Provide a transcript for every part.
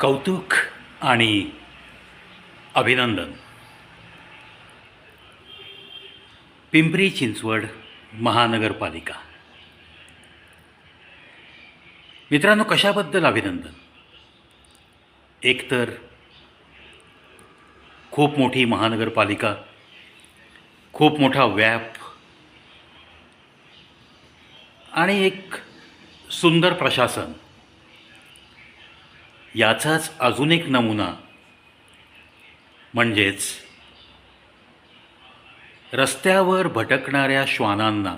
कौतुक आणि अभिनंदन. पिंपरी चिंचवड महानगरपालिका. मित्रांनो कशाबद्दल अभिनंदन? एकतर खूप मोठी महानगरपालिका खूप मोठा व्याप आणि एक सुंदर प्रशासन. याचाच अजून एक नमुना. म्हणजेच रस्त्यावर भटकणाऱ्या श्वानांना.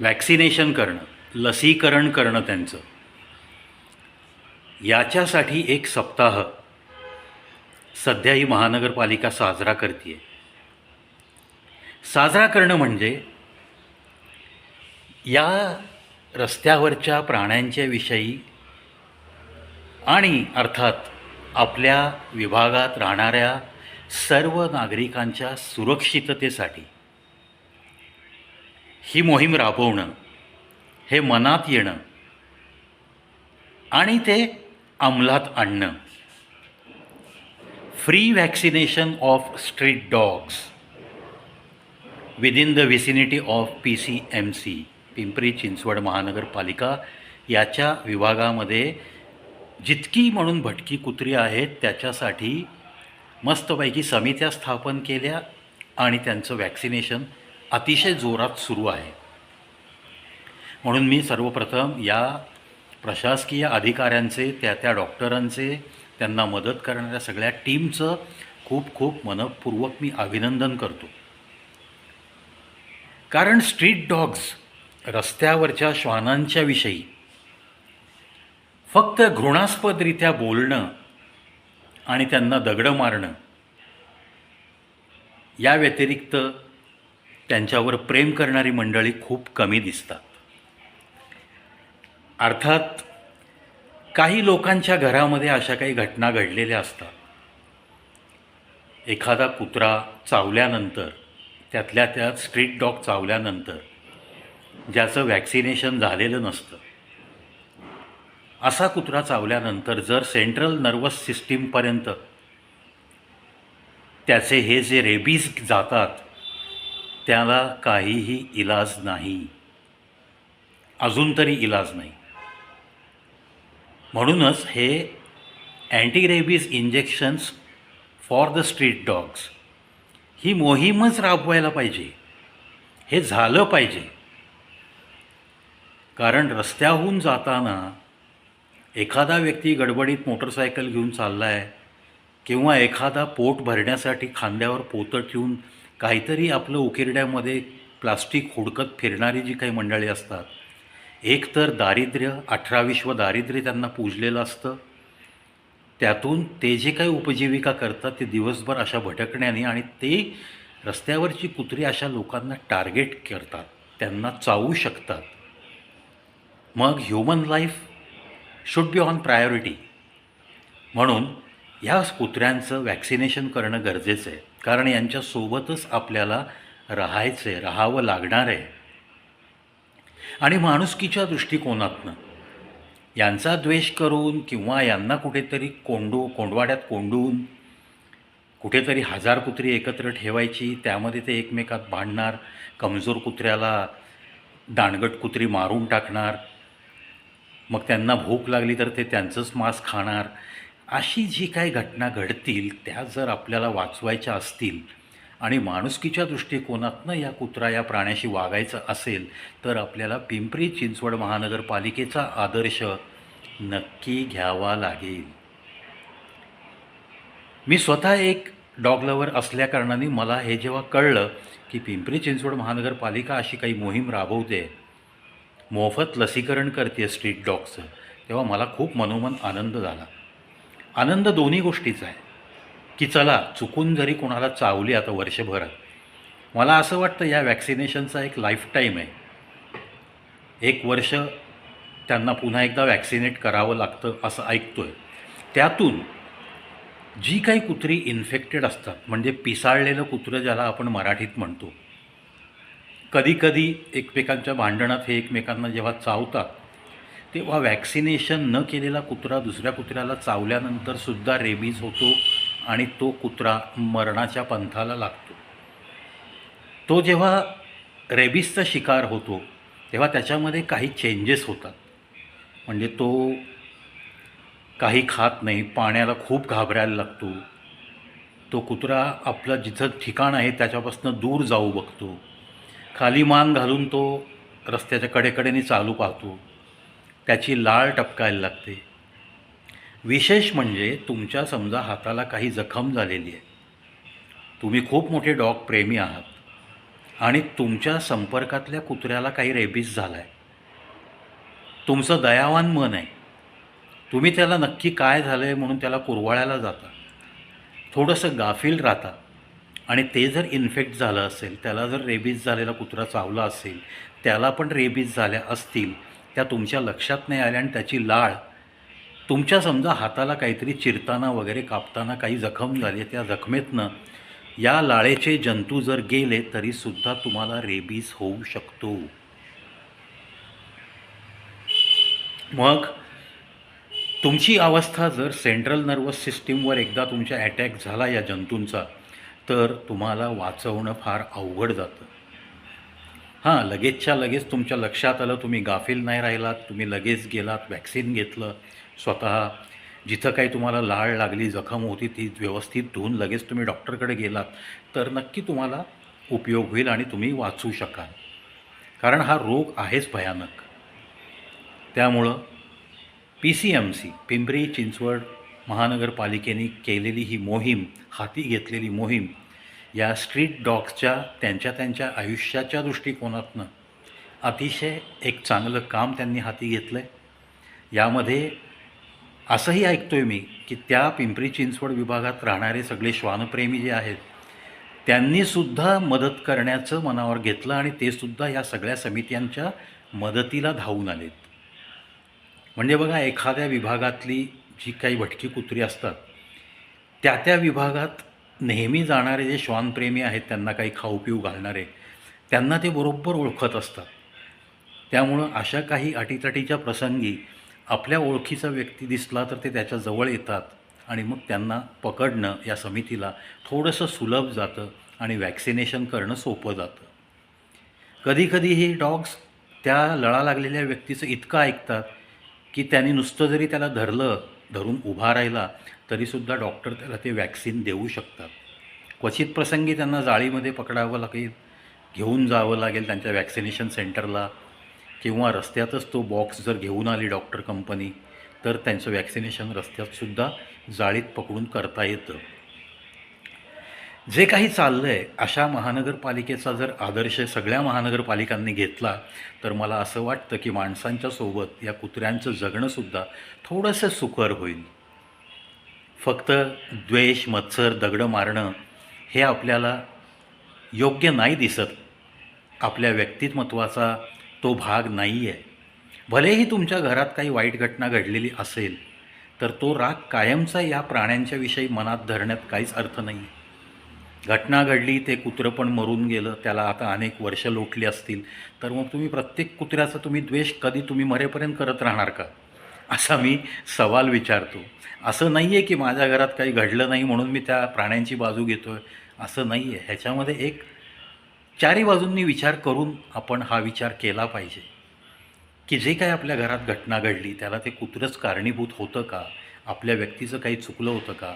वॅक्सिनेशन करणं लसीकरण करणं त्यांचं. याच्यासाठी एक सप्ताह सध्या ही महानगरपालिका साजरा करते साजरा करणं म्हणजे या रस्त्यावरच्या प्राण्यांच्या विषयी आणि अर्थात आपल्या विभागात राहणाऱ्या सर्व नागरिकांच्या सुरक्षिततेसाठी ही मोहीम राबवणं हे मनात येणं आणि ते अंमलात आणणं. Free vaccination of street dogs within the vicinity of P C M C Pimpri Chinchwad महानगरपालिका याच्या विभागामध्ये जितकी म्हणून भटकी कुत्री आहेत त्याच्यासाठी मस्तपैकी समित्या स्थापन केल्या आणि त्यांचं वॅक्सिनेशन अतिशय जोरात सुरू आहे. म्हणून मी सर्वप्रथम या प्रशासकीय अधिकाऱ्यांचे त्या त्या डॉक्टरांचे त्यांना मदत करणाऱ्या सगळ्या टीमचं खूप खूप मनपूर्वक मी अभिनंदन करतो. कारण स्ट्रीट डॉग्स रस्त्यावरच्या श्वानांच्या विषयी फक्त घृणास्पदरित्या बोलणं आणि त्यांना दगडं मारणं या व्यतिरिक्त त्यांच्यावर प्रेम करणारी मंडळी खूप कमी दिसतात. अर्थात काही लोकांच्या घरामध्ये अशा काही घटना घडलेल्या असतात. एखादा कुत्रा चावल्यानंतर त्यातल्या त्यात स्ट्रीट डॉग चावल्यानंतर ज्याचं वॅक्सिनेशन झालेलं नसतं. असा कुत्रा चावल्यानंतर जर सेंट्रल नर्वस सिस्टीमपर्यंत त्याचे हे जे रेबीज जातात त्याला काहीही इलाज नाही. अजून तरी इलाज नाही. म्हणूनच हे anti rabies injections for the street dogs ही मोहीमच राबवायला पाहिजे. हे झालं पाहिजे. कारण रस्त्याहून जाताना एखादा व्यक्ती गडबडीत मोटरसायकल घेऊन चालला आहे किंवा एखादा पोट भरण्यासाठी खांद्यावर पोतं ठेवून काहीतरी आपलं उकिरड्यामध्ये प्लास्टिक हुडकत फिरणारी जी काही मंडळी असतात एक तर दारिद्र्य अठरा विश्व दारिद्र्य त्यांना पूजलेलं असतं. त्यातून ते जे काही उपजीविका करतात ते दिवसभर अशा भटकण्याने आणि ते रस्त्यावरची कुत्री अशा लोकांना टार्गेट करतात त्यांना चावू शकतात. मग human life should be on priority म्हणून ह्या कुत्र्यांचं वॅक्सिनेशन करणं गरजेचं आहे. कारण यांच्यासोबतच आपल्याला राहायचं आहे राहावं लागणार आहे आणि माणुसकीच्या दृष्टिकोनातनं यांचा द्वेष करून किंवा यांना कुठेतरी कोंडू कोंडवाड्यात कोंडून कुठेतरी हजार कुत्री एकत्र ठेवायची त्यामध्ये ते एकमेकात भांडणार कमजोर कुत्र्याला दांडगट कुत्री मारून टाकणार मग त्यांना भूक लागली तर ते त्यांचंच मांस खाणार. अशी जी काही घटना घडतील त्या जर आपल्याला वाचवायच्या असतील आणि माणुसकीच्या दृष्टिकोनातनं या कुत्रा या प्राण्याशी वागायचं असेल तर आपल्याला पिंपरी चिंचवड महानगरपालिकेचा आदर्श नक्की घ्यावा लागेल. मी स्वतः एक डॉग लवर असल्याकारणाने मला हे जेव्हा कळलं की पिंपरी चिंचवड महानगरपालिका अशी काही मोहीम राबवते मोफत लसीकरण करते स्ट्रीट डॉगचं तेव्हा मला खूप मनोमन आनंद झाला. आनंद दोन्ही गोष्टीचा आहे. की चला चुकून जरी कोणाला चावली आता वर्षभरात मला असं वाटतं या वॅक्सिनेशनचा एक लाईफ टाईम आहे. एक वर्ष त्यांना पुन्हा एकदा वॅक्सिनेट करावं लागतं असं ऐकतो आहे त्यातून जी काही कुत्री इन्फेक्टेड असतात म्हणजे पिसाळलेलं कुत्रं ज्याला आपण मराठीत म्हणतो कधीकधी एकमेकांच्या भांडणात हे एकमेकांना जेव्हा चावतात तेव्हा वॅक्सिनेशन न केलेला कुत्रा दुसऱ्या कुत्र्याला चावल्यानंतर सुद्धा रेबीज होतो आणि तो कुत्रा मरणाच्या पंथाला लागतो. तो जेव्हा रेबीजचा शिकार होतो तेव्हा त्याच्यामध्ये काही चेंजेस होतात. म्हणजे तो काही खात नाही पाण्याला खूप घाबरायला लागतो. तो कुत्रा आपलं जिथं ठिकाण आहे त्याच्यापासून दूर जाऊ बघतो. खाली मान घालून तो रस्त्याच्या कडेकडेने चालू पाहतो. त्याची लाळ टपकायला लागते. विशेष म्हणजे तुमच्या समजा हाताला काही जखम झालेली आहे. तुम्ही खूप मोठे डॉग प्रेमी आहात. आणि तुमच्या संपर्कातल्या कुत्र्याला काही रेबीज झाला आहे तुमचं दयावान मन आहे. तुम्ही त्याला नक्की काय झालं आहे म्हणून त्याला कुरवाळ्याला जाता. थोडंसं गाफील राहता. आणि ते जर इन्फेक्ट झालं असेल त्याला जर रेबीज झालेला कुत्रा चावला असेल त्याला पण रेबीज झाल्या असतील त्या तुमच्या लक्षात नाही आल्या आणि त्याची लाळ तुमच्या समजा हाताला काहीतरी चिरताना वगैरे कापताना काही जखम झाली त्या जखमेतनं या लाळेचे जंतू जर गेले तरीसुद्धा तुम्हाला रेबीज होऊ शकतो. मग तुमची अवस्था जर सेंट्रल नर्वस सिस्टीमवर एकदा तुमच्या अटॅक झाला या जंतूंचा तर तुम्हाला वाचवणं फार अवघड जातं. हां लगेचच्या लगेच तुमच्या लक्षात आलं तुम्ही गाफील नाही राहिलात तुम्ही लगेच गेलात वॅक्सिन घेतलं स्वतः जिथं काही तुम्हाला लाळ लागली जखम होती ती व्यवस्थित धुवून लगेच तुम्ही डॉक्टरकडे गेलात तर नक्की तुम्हाला उपयोग होईल आणि तुम्ही वाचू शकाल. कारण हा रोग आहेच भयानक. त्यामुळं P C M C Pimpri Chinchwad महानगरपालिकेने केलेली ही मोहीम हाती घेतलेली मोहीम या स्ट्रीट डॉग्सच्या त्यांच्या त्यांच्या आयुष्याच्या दृष्टिकोनातनं अतिशय एक चांगलं काम त्यांनी हाती घेतलं आहे यामध्ये असंही ऐकतो आहे मी की त्या पिंपरी चिंचवड विभागात राहणारे सगळे श्वानप्रेमी जे आहेत त्यांनीसुद्धा मदत करण्याचं मनावर घेतलं आणि ते सुद्धा या सगळ्या समित्यांच्या मदतीला धावून आलेत. म्हणजे बघा एखाद्या विभागातली जी काही भटकी कुत्री असतात त्या त्या विभागात नेहमी जाणारे जे श्वानप्रेमी आहेत त्यांना काही खाऊ पिऊ घालणारे त्यांना ते बरोबर ओळखत असतात. त्यामुळं अशा काही अटीतटीच्या प्रसंगी आपल्या ओळखीचा व्यक्ती दिसला तर ते त्याच्याजवळ येतात आणि मग त्यांना पकडणं या समितीला थोडंसं सुलभ जातं आणि वॅक्सिनेशन करणं सोपं जातं. कधीकधी हे डॉग्स त्या लळा लागलेल्या व्यक्तीचं इतकं ऐकतात की त्यांनी नुसतं जरी त्याला धरलं धरून उभा राहिला तरीसुद्धा डॉक्टर त्याला ते वॅक्सिन देऊ शकतात. क्वचित प्रसंगी त्यांना जाळीमध्ये पकडावं लागेल घेऊन जावं लागेल त्यांच्या वॅक्सिनेशन सेंटरला किंवा रस्त्यातच तो बॉक्स जर घेऊन आली डॉक्टर कंपनी तर त्यांचं वॅक्सिनेशन रस्त्यातसुद्धा जाळीत पकडून करता येतं. जे काही चाललं आहे अशा महानगरपालिकेचा जर आदर्श सगळ्या महानगरपालिकांनी घेतला तर मला असं वाटतं की माणसांच्या सोबत या कुत्र्यांचं जगणंसुद्धा थोडंसं सुकर होईल. फक्त द्वेष मत्सर दगडं मारणं हे आपल्याला योग्य नाही दिसत. आपल्या व्यक्तिमत्वाचा तो भाग नाही आहे भलेही तुमच्या घरात काही वाईट घटना घडलेली असेल तर तो राग कायमचा या प्राण्यांच्याविषयी मनात धरण्यात काहीच अर्थ नाही घटना घडली ते कुत्रं पण मरून गेलं त्याला आता अनेक वर्ष लोटली असतील. तर मग तुम्ही प्रत्येक कुत्र्याचा तुम्ही द्वेष कधी तुम्ही मरेपर्यंत करत राहणार का? असा मी सवाल विचारतो. असं नाही आहे की माझ्या घरात काही घडलं नाही म्हणून मी त्या प्राण्यांची बाजू घेतो आहे असं नाही आहे ह्याच्यामध्ये एक चारी बाजूंनी विचार करून आपण हा विचार केला पाहिजे. की जे काही आपल्या घरात घटना घडली त्याला ते कुत्रंच कारणीभूत होतं का? आपल्या व्यक्तीचं काही चुकलं होतं का?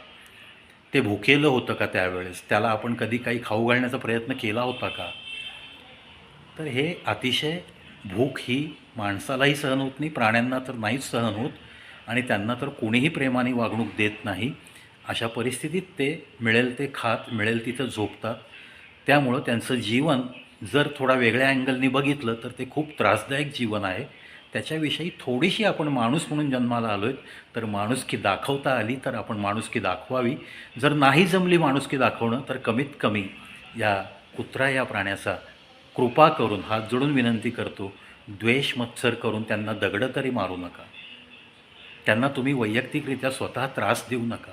ते भुकेलं होतं का त्यावेळेस? त्याला आपण कधी काही खाऊ घालण्याचा प्रयत्न केला होता का? तर हे अतिशय भूक ही माणसालाही सहन होत नाही प्राण्यांना तर नाहीच सहन होत आणि त्यांना तर कोणीही प्रेमाने वागणूक देत नाही. अशा परिस्थितीत ते मिळेल ते खात मिळेल तिथं झोपतात. त्यामुळं त्यांचं जीवन जर थोडा वेगळ्या अँगलनी बघितलं तर ते खूप त्रासदायक जीवन आहे. त्याच्याविषयी थोडीशी आपण माणूस म्हणून जन्माला आलो आहेत तर माणुसकी दाखवता आली तर आपण माणुसकी दाखवावी. जर नाही जमली माणुसकी दाखवणं तर कमीत कमी या कुत्रा या प्राण्याचा कृपा करून हात जोडून विनंती करतो द्वेष मत्सर करून त्यांना दगडं तरी मारू नका. त्यांना तुम्ही वैयक्तिकरित्या स्वतः त्रास देऊ नका.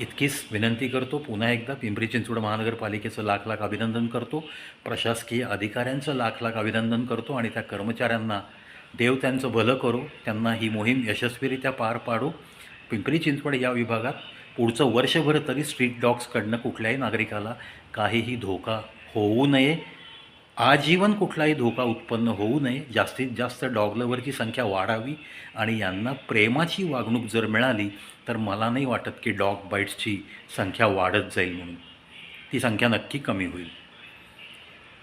इतकीच विनंती करतो. पुन्हा एकदा पिंपरी चिंचवड महानगरपालिकेचं लाख लाख अभिनंदन करतो. प्रशासकीय अधिकाऱ्यांचं लाख लाख अभिनंदन करतो आणि त्या कर्मचाऱ्यांना देव त्यांचं भलं करो. त्यांना ही मोहीम यशस्वीरित्या पार पाडू. पिंपरी चिंचवड या विभागात पुढचं वर्षभर तरी स्ट्रीट डॉग्सकडनं कुठल्याही नागरिकाला काहीही धोका होऊ नये. आजीवन कुठलाही धोका उत्पन्न होऊ नये. जास्तीत जास्त डॉग लवरची संख्या वाढावी आणि यांना प्रेमाची वागणूक जर मिळाली तर मला नाही वाटत की डॉग बाईट्सची संख्या वाढत जाईल म्हणून. ती संख्या नक्की कमी होईल.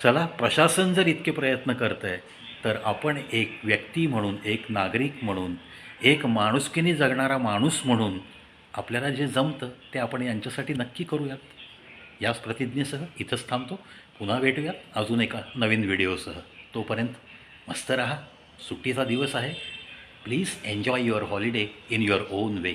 चला प्रशासन जर इतके प्रयत्न करतं आहे तर आपण एक व्यक्ती म्हणून एक नागरिक म्हणून एक माणुसकीने जगणारा माणूस म्हणून आपल्याला जे जमतं ते आपण यांच्यासाठी नक्की करूयात. याच प्रतिज्ञेसह इथंच थांबतो. पुन्हा भेटूयात. अजून एका नवीन व्हिडिओसह. तोपर्यंत मस्त रहा. सुट्टीचा दिवस आहे. Please enjoy your holiday in your own way